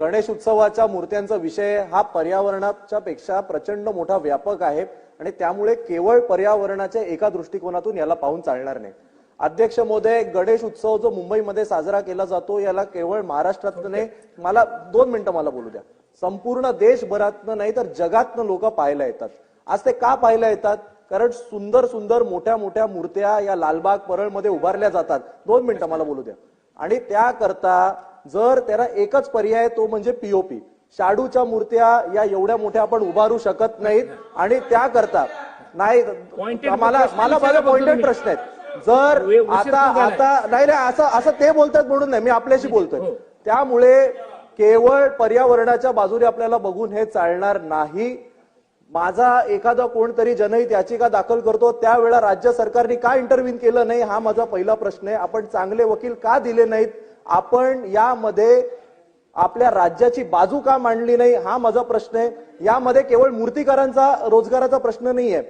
गणेश उत्सवाच्या मूर्त्यांचा विषय हा पर्यावरणाच्या पेक्षा प्रचंड मोठा व्यापक आहे आणि त्यामुळे केवळ पर्यावरणाच्या एका दृष्टिकोनातून याला पाहून चालणार नाही. अध्यक्ष मोदय गणेश उत्सव जो मुंबईमध्ये साजरा केला जातो याला केवळ महाराष्ट्रात नाही मला दोन मिनिटं मला बोलू द्या. संपूर्ण देशभरातनं नाही तर जगातनं लोक पाहायला येतात. आज ते का पाहायला येतात? कारण सुंदर सुंदर मोठ्या मोठ्या मूर्त्या या लालबाग परळमध्ये उभारल्या जातात. दोन मिनिटं मला बोलू द्या. आणि त्याकरता जर त्याला एकच पर्याय तो म्हणजे पीओपी शाडूच्या मूर्त्या या एवढ्या मोठ्या आपण उभारू शकत नाहीत. आणि त्याकरता नाही मला मला माझा पॉइंटेड. प्रश्न आहेत. जर आता. आता नाही नाही असं असं ते बोलतात म्हणून नाही मी आपल्याशी बोलतोय. हो. त्यामुळे केवळ पर्यावरणाच्या बाजूने आपल्याला बघून हे चालणार नाही. माझा एखादा कोणतरी जनहित याचिका दाखल करतो त्यावेळेला राज्य सरकारने का इंटरव्ह्यू केलं नाही हा माझा पहिला प्रश्न आहे. आपण चांगले वकील का दिले नाहीत? आपण यामध्ये आपल्या राज्याची बाजू का मांडली नाही हा माझा प्रश्न आहे. यामध्ये केवळ मूर्तीकारांचा रोजगाराचा प्रश्न नाहीये.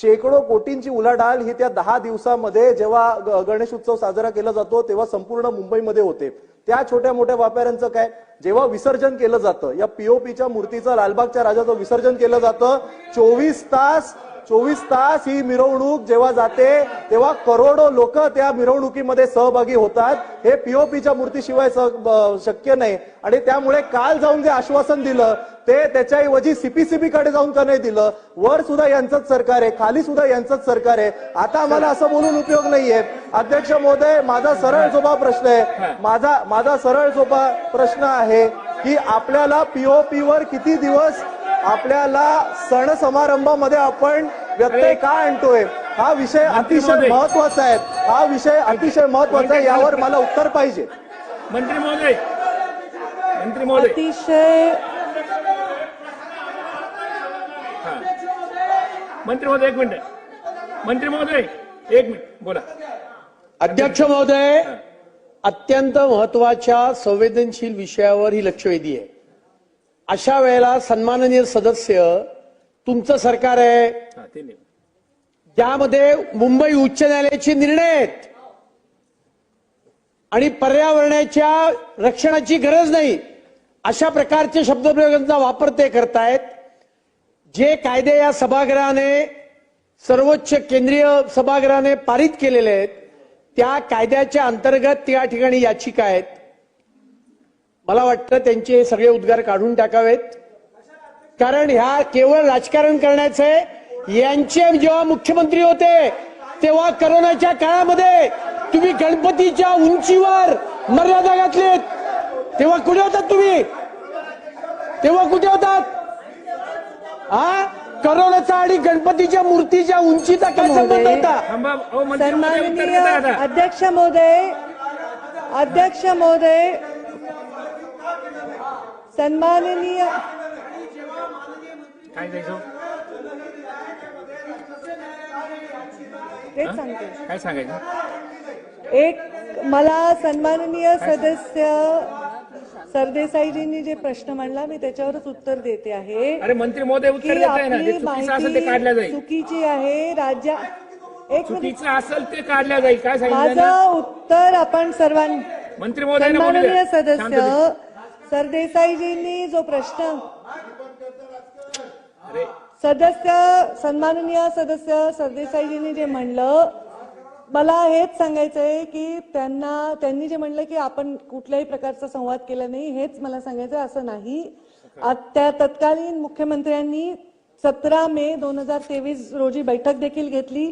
शेकडो कोटींची उलाढाल ही त्या दहा दिवसामध्ये जेव्हा ग- गणेश उत्सव साजरा केला जातो तेव्हा संपूर्ण मुंबईमध्ये होते. त्या छोट्या मोठ्या व्यापाऱ्यांचं काय? जेव्हा विसर्जन केलं जातं या पीओपीच्या मूर्तीचं लालबागच्या राजाचं विसर्जन केलं जातं चोवीस तास चोवीस तास ही मिरवणूक जेव्हा जाते तेव्हा करोडो लोक त्या मिरवणुकीमध्ये सहभागी होतात. हे पीओपीच्या मूर्तीशिवाय शक्य नाही. आणि त्यामुळे काल जाऊन जे आश्वासन दिलं ते त्याच्याऐवजी सीपीसीबी कडे जाऊन का नाही दिलं? वर सुद्धा यांचंच सरकार आहे खाली सुद्धा यांचंच सरकार आहे. आता आम्हाला असं बोलून उपयोग नाहीये. अध्यक्ष महोदय माझा सरळ सोपा प्रश्न आहे. माझा माझा सरळ सोपा प्रश्न आहे की आपल्याला पीओपी वर किती दिवस आपल्याला सण समारंभामध्ये आपण व्यत्यय का आणतोय? हा विषय अतिशय. महत्त्वाचा आहे. हा विषय अतिशय महत्त्वाचा आहे. यावर मला उत्तर पाहिजे. मंत्री महोदय मंत्री महोदय अतिशय हा. मंत्री महोदय एक मिनिट. मंत्री महोदय एक मिनिट. बोला. अध्यक्ष महोदय अत्यंत महत्त्वाच्या संवेदनशील विषयावर ही लक्षवेधी आहे. अशा वेळेला सन्माननीय सदस्य तुमचं सरकार आहे. ज्यामध्ये मुंबई उच्च न्यायालयाचे निर्णय आहेत. आणि पर्यावरणाच्या रक्षणाची गरज नाही. अशा प्रकारचे शब्दप्रयोगांचा वापर ते करतायत. जे कायदे या सभागृहाने सर्वोच्च केंद्रीय सभागृहाने पारित केलेले आहेत त्या कायद्याच्या अंतर्गत त्या ठिकाणी याचिका आहेत. मला वाटतं त्यांचे सगळे उद्गार काढून टाकावेत. कारण ह्या केवळ राजकारण करण्याचे यांचे जेव्हा मुख्यमंत्री होते तेव्हा करोनाच्या काळामध्ये तुम्ही गणपतीच्या उंचीवर मर्यादा घातलीत. तेव्हा कुठे होतात तुम्ही? तेव्हा कुठे होतात? हा करोनाचा आणि गणपतीच्या मूर्तीच्या उंचीचा काय संबंध. होता? सन्माननीय अध्यक्ष महोदय अध्यक्ष महोदय सन्माननीय काय तेच सांगते. काय सांगायचं? एक मला सन्माननीय सदस्य सरदेसाईजींनी जे प्रश्न मांडला मी त्याच्यावरच उत्तर देते आहे. अरे मंत्री महोदय उत्तर की देत आहे ना जे आपली चुकीचं असेल ते काढल्या माहिती जाईल. चुकीची आहे राज्या एक मिनिट. चुकीचं असेल ते काढल्या जाईल. काय सांगितलं माझं उत्तर आपण सर्वां मंत्री महोदय सन्माननीय. सदस्य. सरदेसाईजींनी जो प्रश्न सदस्य सन्माननीय सदस्य सरदेसाईजींनी जे म्हणलं मला हेच सांगायचंय की त्यांना त्यांनी जे म्हणलं की आपण कुठल्याही प्रकारचा संवाद केला नाही हेच मला सांगायचं असं नाही. त्या तत्कालीन मुख्यमंत्र्यांनी सतरा मे दोन हजार तेवीस रोजी बैठक देखील घेतली.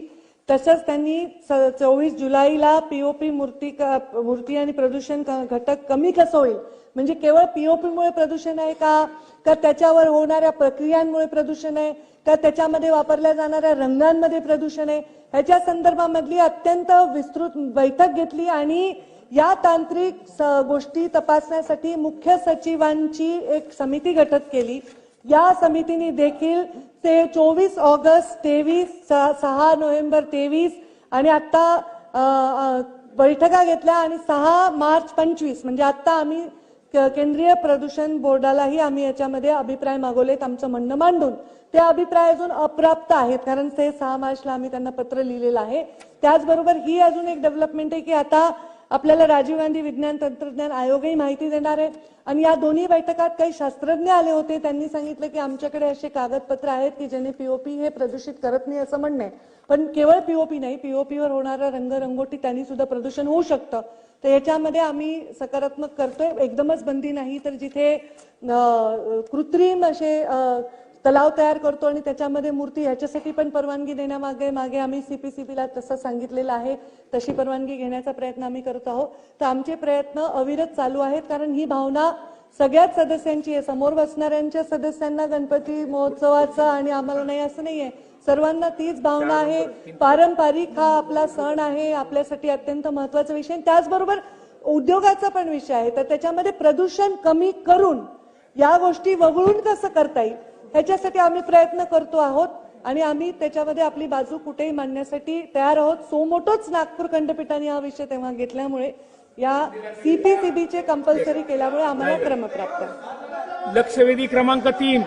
तसंच त्यांनी चोवीस जुलैला पीओपी मूर्ती क- मूर्ती आणि प्रदूषण घटक कमी कसं होईल म्हणजे केवळ पीओपीमुळे प्रदूषण आहे का? का त्याच्यावर होणाऱ्या प्रक्रियांमुळे प्रदूषण आहे? का त्याच्यामध्ये वापरल्या जाणाऱ्या रंगांमध्ये प्रदूषण आहे? ह्याच्या संदर्भामधली अत्यंत विस्तृत बैठक घेतली आणि या तांत्रिक स- गोष्टी तपासण्यासाठी मुख्य सचिवांची एक समिती गठत केली. या समितीने देखील ते चोवीस ऑगस्ट तेवीस सहा नोव्हेंबर तेवीस आणि आत्ता बैठका घेतल्या आणि सहा मार्च पंचवीस म्हणजे आत्ता आम्ही क- केंद्रीय प्रदूषण बोर्डालाही आम्ही याच्यामध्ये अभिप्राय मागवलेत आमचं म्हणणं मांडून. ते अभिप्राय अजून अप्राप्त आहेत कारण ते सहा मार्चला आम्ही त्यांना पत्र लिहिलेलं आहे. त्याचबरोबर ही अजून एक डेव्हलपमेंट आहे की आता आपल्याला राजीव गांधी विज्ञान तंत्रज्ञान आयोगही माहिती देणार आहे आणि या दोन्ही बैठकात काही शास्त्रज्ञ आले होते. त्यांनी सांगितलं की आमच्याकडे असे कागदपत्र आहेत की ज्याने पीओपी हे प्रदूषित करत नाही असं म्हणणं आहे. पण केवळ पीओपी नाही पीओपीवर होणारा रंगरंगोटी त्यांनी सुद्धा प्रदूषण होऊ शकतं. तर याच्यामध्ये आम्ही सकारात्मक करतोय. एकदमच बंदी नाही तर जिथे कृत्रिम असे तलाव तयार करतो आणि त्याच्यामध्ये मूर्ती याच्यासाठी पण परवानगी देण्यामागे मागे आम्ही सीपीसीबीला तसं सांगितलेलं आहे. तशी परवानगी घेण्याचा प्रयत्न आम्ही करत आहोत. तर आमचे प्रयत्न अविरत चालू आहेत कारण ही भावना सगळ्याच सदस्यांची आहे. समोर बसणाऱ्यांच्या सदस्यांना गणपती महोत्सवाचा आणि आम्हाला नाही असं नाहीये. सर्वांना तीच भावना आहे. पारंपरिक हा आपला सण आहे. आपल्यासाठी अत्यंत महत्त्वाचा विषय. आणि त्याचबरोबर उद्योगाचा पण विषय आहे. तर त्याच्यामध्ये प्रदूषण कमी करून या गोष्टी वगळून कसं करता येईल? ह्याच्यासाठी आम्ही प्रयत्न करतो आहोत आणि आम्ही त्याच्यामध्ये आपली बाजू कुठेही मांडण्यासाठी तयार आहोत. सो मोठोच नागपूर खंडपीठाने हा विषय तेव्हा घेतल्यामुळे या सीपीसीबीचे कंपल्सरी केल्यामुळे आम्हाला क्रमप्राप्त. लक्षवेधी क्रमांक तीन.